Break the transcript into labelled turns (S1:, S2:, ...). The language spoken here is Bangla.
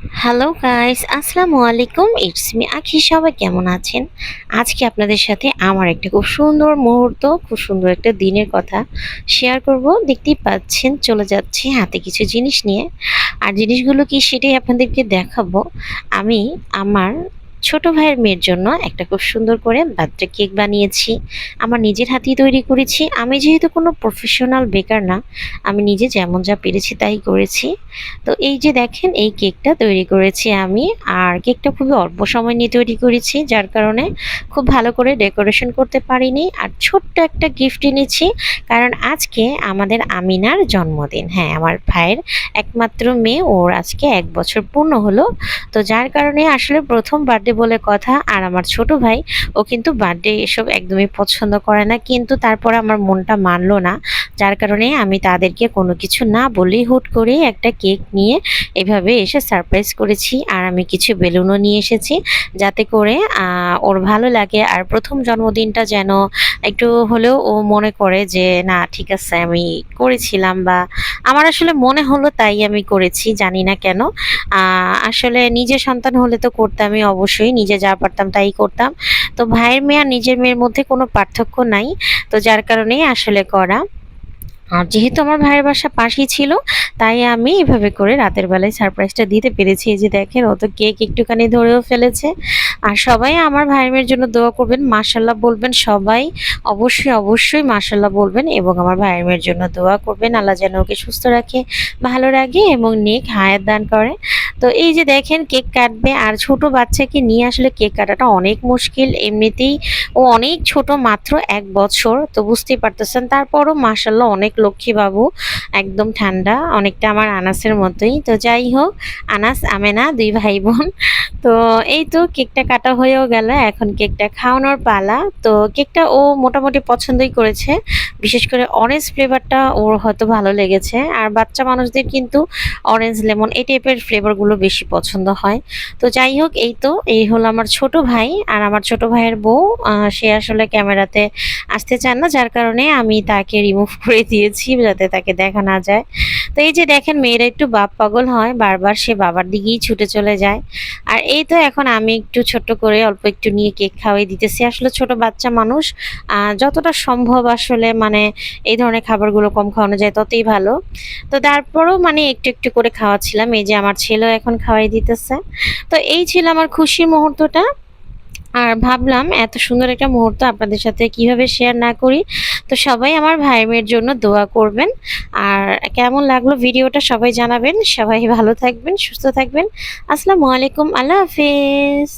S1: হ্যালো গাইস আসসালামু আলাইকুম ইটস মি আখি সবাই কেমন আছেন? আজকে আপনাদের সাথে আমার একটা খুব সুন্দর মুহূর্ত, খুব সুন্দর একটা দিনের কথা শেয়ার করব। দেখতেই পাচ্ছেন, চলে যাচ্ছে হাতে কিছু জিনিস নিয়ে। আর জিনিসগুলো কি সেটাই আপনাদেরকে দেখাবো। আমি, আমার ছোট ভাইয়ের মেয়ের জন্য একটা খুব সুন্দর করে বার্থডে কেক বানিয়েছি। আমার নিজের হাতেই তৈরি করেছি। আমি যেহেতু কোনো প্রফেশনাল বেকার না, আমি নিজে যেমন যা পেরেছি তাই করেছি। তো এই যে দেখেন, এই কেকটা তৈরি করেছি আমি। আর কেকটা খুবই অল্প সময় নিয়ে তৈরি করেছি, যার কারণে খুব ভালো করে ডেকোরেশন করতে পারিনি। আর ছোট্ট একটা গিফট এনেছি, কারণ আজকে আমাদের আমিনার জন্মদিন। হ্যাঁ আমার ভাইয়ের একমাত্র মেয়ে, ওর আজকে এক বছর পূর্ণ হলো। তো যার কারণে আসলে প্রথম বার্থডে বলে কথা আর আমার ছোট ভাই, ও কিন্তু বার্থডে এসব একদমই পছন্দ করে না। কিন্তু তারপরে আমার মনটা মানলো না। যার কারণে আমি তাদেরকে কোনো কিছু না বলেই হুট করে একটা কেক নিয়ে এভাবে এসে সারপ্রাইজ করেছি। আর আমি কিছু বেলুনও নিয়ে এসেছি যাতে করে ওর ভালো লাগে। আর প্রথম জন্মদিনটা যেন একটু হলেও ও মনে করে যে, না, ঠিক আছে, আমি করেছিলাম বা আমার আসলে মনে হলো তাই আমি করেছি, জানি না কেন। আসলে নিজের সন্তান হলে তো করতামই অবশ্যই, নিজে যা পারতাম তাই করতাম। তো ভাইয়ের মেয়ে আর নিজের মেয়ের মধ্যে কোনো পার্থক্য নাই। তো যার কারণেই আসলে করা। আর যেহেতু আমার ভাইয়ের বাসা পাশেই ছিল, তাই আমি এভাবে করে রাতের বেলায় সারপ্রাইজটা দিতে পেরেছি। যে দেখেন অত কেক একটুখানি ধরেও ফেলেছে। আর সবাই আমার ভাইয়ের জন্য দোয়া করবেন মাশাল্লাহ বলবেন সবাই, অবশ্যই অবশ্যই মাশাল্লাহ বলবেন এবং আমার ভাইয়ের মেয়ের জন্য দোয়া করবেন। আল্লাহ যেন ওকে সুস্থ রাখে, ভালো রাখে এবং নেক হায়াত দান করে। তো এই যে দেখেন কেক কাটবে আর ছোট বাচ্চাকে নিয়ে আসলে কেক কাটাটা অনেক মুশকিল। এমনিতেই ও অনেক ছোট, মাত্র এক বছর, তো বুঝতেই পারতেছেন। তারপরও মাশাল্লাহ অনেক লক্ষ্মীবাবু, একদম ঠান্ডা, অনেকটা আমার আনাসের মতোই। তো যাই হোক, আনাস, আমেনা, দুই ভাই বোন তো এই তো কেকটা কাটা হয়েও গেল, এখন কেকটা খাওয়ানোর পালা। তো কেকটা ও মোটামুটি পছন্দই করেছে, বিশেষ করে অরেঞ্জ ফ্লেভারটা ওর হয়তো ভালো লেগেছে। আর বাচ্চা মানুষদের কিন্তু অরেঞ্জ লেমন এই টাইপের ফ্লেভারগুলো বেশি পছন্দ হয়। তো যাই হোক, এই তো, এই হলো আমার ছোট ভাই। আর আমার ছোট ভাইয়ের বউ সে আসলে ক্যামেরাতে আসতে চান না, যার কারণে আমি তাকে রিমুভ করে দিয়েছি যাতে তাকে দেখা না যায়। তো এই যে দেখেন, মেয়েরা একটু বাপ পাগল হয়, বারবার সে বাবার দিকেই ছুটে চলে যায়। আর এই তো এখন আমি একটু ছোট্ট করে অল্প একটু নিয়ে কেক খাওয়াই দিতেছি। আসলে ছোট বাচ্চা মানুষ যতটা সম্ভব আসলে মানে এই ধরনের খাবারগুলো কম খাওয়ানো যায় ততই ভালো। তো তারপরও মানে একটু একটু করে খাওয়াচ্ছিলাম। এই যে আমার ছেলেও এখন খাওয়াই দিতেছে। তো এই ছিল আমার খুশির মুহূর্তটা। আর ভাবলাম, এত সুন্দর একটা মুহূর্ত আপনাদের সাথে কীভাবে শেয়ার না করি। তো সবাই আমার ভাই মেয়ের জন্য দোয়া করবেন। আর কেমন লাগল ভিডিওটা সবাই জানাবেন। সবাই ভালো থাকবেন, সুস্থ থাকবেন। আসসালামু আলাইকুম, আল্লাহ হাফেজ।